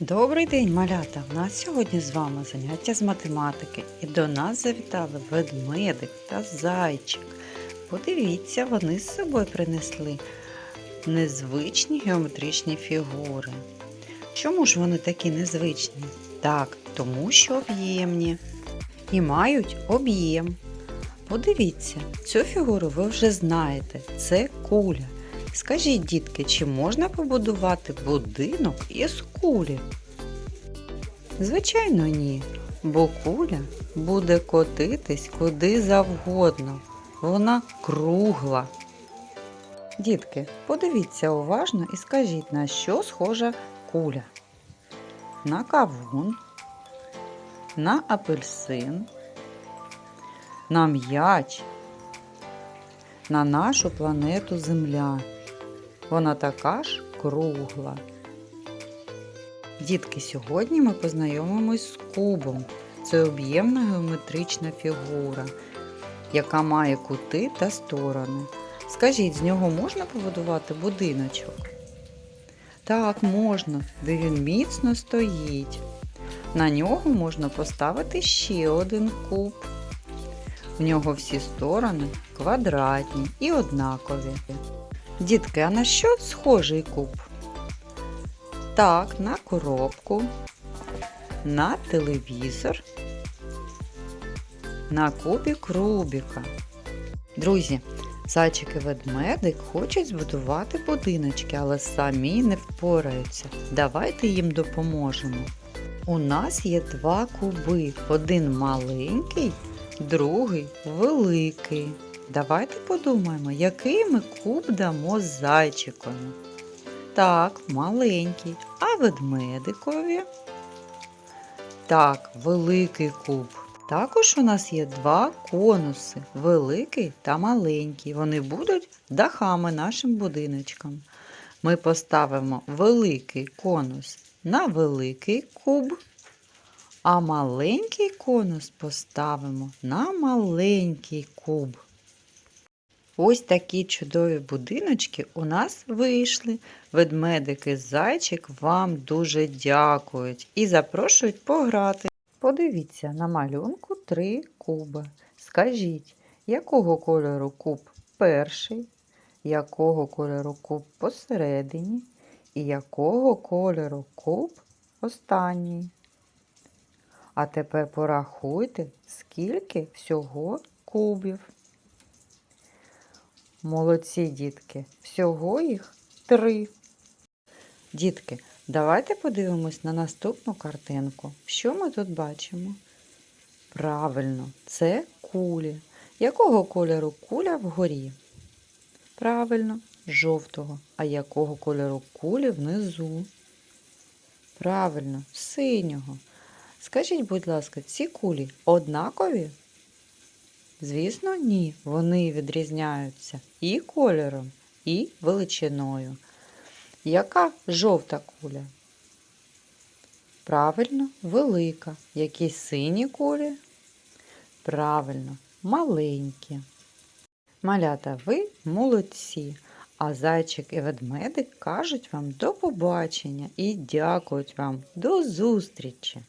Добрий день, малята! У нас сьогодні з вами заняття з математики, і до нас завітали ведмедик та зайчик. Подивіться, вони з собою принесли незвичні геометричні фігури. Чому ж вони такі незвичні? Так, тому що об'ємні і мають об'єм. Подивіться, цю фігуру ви вже знаєте. Це куля. Скажіть, дітки, чи можна побудувати будинок із кулі? Звичайно, ні, бо куля буде котитись куди завгодно. Вона кругла. Дітки, подивіться уважно і скажіть, на що схожа куля? На кавун, на апельсин, на м'яч, на нашу планету Земля. Вона така ж кругла. Дітки, сьогодні ми познайомимось з кубом. Це об'ємна геометрична фігура, яка має кути та сторони. Скажіть, з нього можна побудувати будиночок? Так, можна, де він міцно стоїть. На нього можна поставити ще один куб. В нього всі сторони квадратні і однакові. Дітки, а на що схожий куб? Так, на коробку, на телевізор, на кубик Рубіка. Друзі, зайчик і ведмедик хочуть збудувати будиночки, але самі не впораються. Давайте їм допоможемо. У нас є два куби. Один маленький, другий великий. Давайте подумаємо, який ми куб дамо зайчикові. Так, маленький, а ведмедикові. Так, великий куб. Також у нас є два конуси великий та маленький. Вони будуть дахами нашим будиночкам. Ми поставимо великий конус на великий куб, а маленький конус поставимо на маленький куб. Ось такі чудові будиночки у нас вийшли. Ведмедики зайчик вам дуже дякують і запрошують пограти. Подивіться на малюнку три куби. Скажіть, якого кольору куб перший, якого кольору куб посередині і якого кольору куб останній. А тепер порахуйте, скільки всього кубів. Молодці, дітки, всього їх три. Дітки, давайте подивимось на наступну картинку. Що ми тут бачимо? Правильно, це кулі. Якого кольору куля вгорі? Правильно, жовтого. А якого кольору кулі внизу? Правильно, синього. Скажіть, будь ласка, ці кулі однакові? Звісно, ні. Вони відрізняються і кольором, і величиною. Яка жовта куля? Правильно, велика. Які сині кулі? Правильно, маленькі. Малята, ви молодці. А зайчик і ведмедик кажуть вам до побачення і дякують вам до зустрічі!